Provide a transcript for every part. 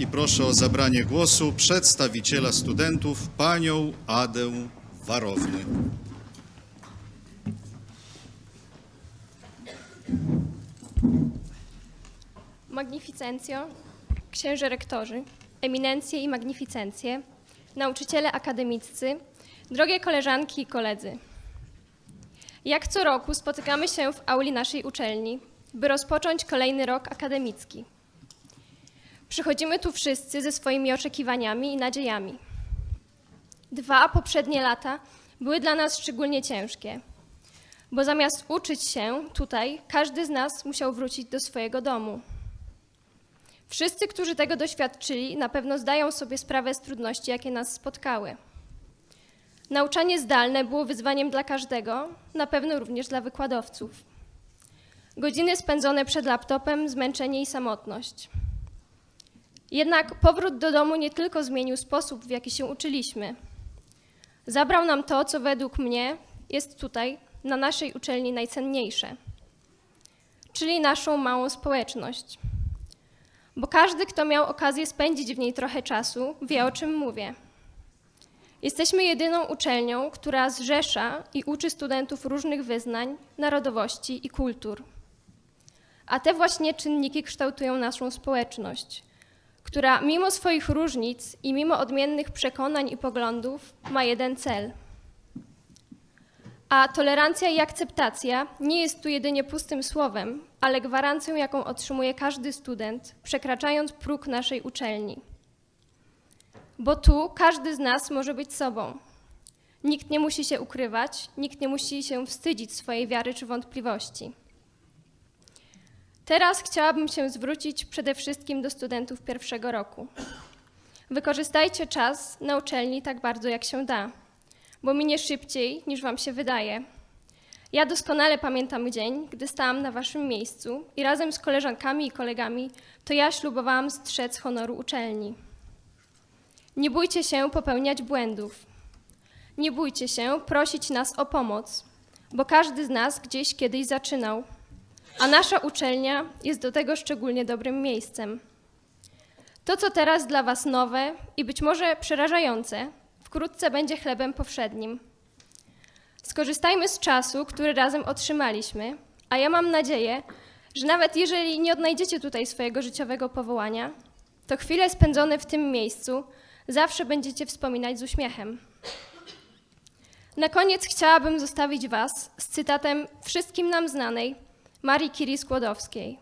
i proszę o zabranie głosu przedstawiciela studentów, panią Adę Warowny. Magnificencjo, księże rektorzy, eminencje i magnificencje, nauczyciele akademiccy, drogie koleżanki i koledzy. Jak co roku spotykamy się w auli naszej uczelni, by rozpocząć kolejny rok akademicki. Przychodzimy tu wszyscy ze swoimi oczekiwaniami i nadziejami. Dwa poprzednie lata były dla nas szczególnie ciężkie, bo zamiast uczyć się tutaj, każdy z nas musiał wrócić do swojego domu. Wszyscy, którzy tego doświadczyli, na pewno zdają sobie sprawę z trudności, jakie nas spotkały. Nauczanie zdalne było wyzwaniem dla każdego, na pewno również dla wykładowców. Godziny spędzone przed laptopem, zmęczenie i samotność. Jednak powrót do domu nie tylko zmienił sposób, w jaki się uczyliśmy. Zabrał nam to, co według mnie jest tutaj, na naszej uczelni najcenniejsze, czyli naszą małą społeczność bo każdy, kto miał okazję spędzić w niej trochę czasu, wie o czym mówię. Jesteśmy jedyną uczelnią, która zrzesza i uczy studentów różnych wyznań, narodowości i kultur. A te właśnie czynniki kształtują naszą społeczność, która mimo swoich różnic i mimo odmiennych przekonań i poglądów ma jeden cel. A tolerancja i akceptacja nie jest tu jedynie pustym słowem, ale gwarancją, jaką otrzymuje każdy student, przekraczając próg naszej uczelni. Bo tu każdy z nas może być sobą. Nikt nie musi się ukrywać, nikt nie musi się wstydzić swojej wiary czy wątpliwości. Teraz chciałabym się zwrócić przede wszystkim do studentów pierwszego roku. Wykorzystajcie czas na uczelni tak bardzo, jak się da bo minie szybciej niż wam się wydaje. Ja doskonale pamiętam dzień, gdy stałam na waszym miejscu i razem z koleżankami i kolegami to ja ślubowałam strzec honoru uczelni. Nie bójcie się popełniać błędów. Nie bójcie się prosić nas o pomoc, bo każdy z nas gdzieś kiedyś zaczynał, a nasza uczelnia jest do tego szczególnie dobrym miejscem. To, co teraz dla was nowe i być może przerażające, wkrótce będzie chlebem powszednim. Skorzystajmy z czasu, który razem otrzymaliśmy, a ja mam nadzieję, że nawet jeżeli nie odnajdziecie tutaj swojego życiowego powołania, to chwile spędzone w tym miejscu zawsze będziecie wspominać z uśmiechem. Na koniec chciałabym zostawić Was z cytatem wszystkim nam znanej Marii Curie Skłodowskiej.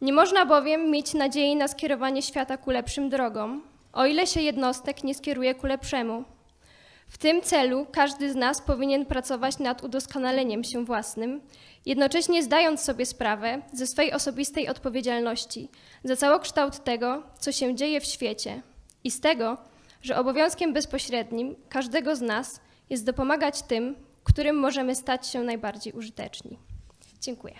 Nie można bowiem mieć nadziei na skierowanie świata ku lepszym drogom, o ile się jednostek nie skieruje ku lepszemu. W tym celu każdy z nas powinien pracować nad udoskonaleniem się własnym, jednocześnie zdając sobie sprawę ze swojej osobistej odpowiedzialności za całokształt tego, co się dzieje w świecie i z tego, że obowiązkiem bezpośrednim każdego z nas jest dopomagać tym, którym możemy stać się najbardziej użyteczni. Dziękuję.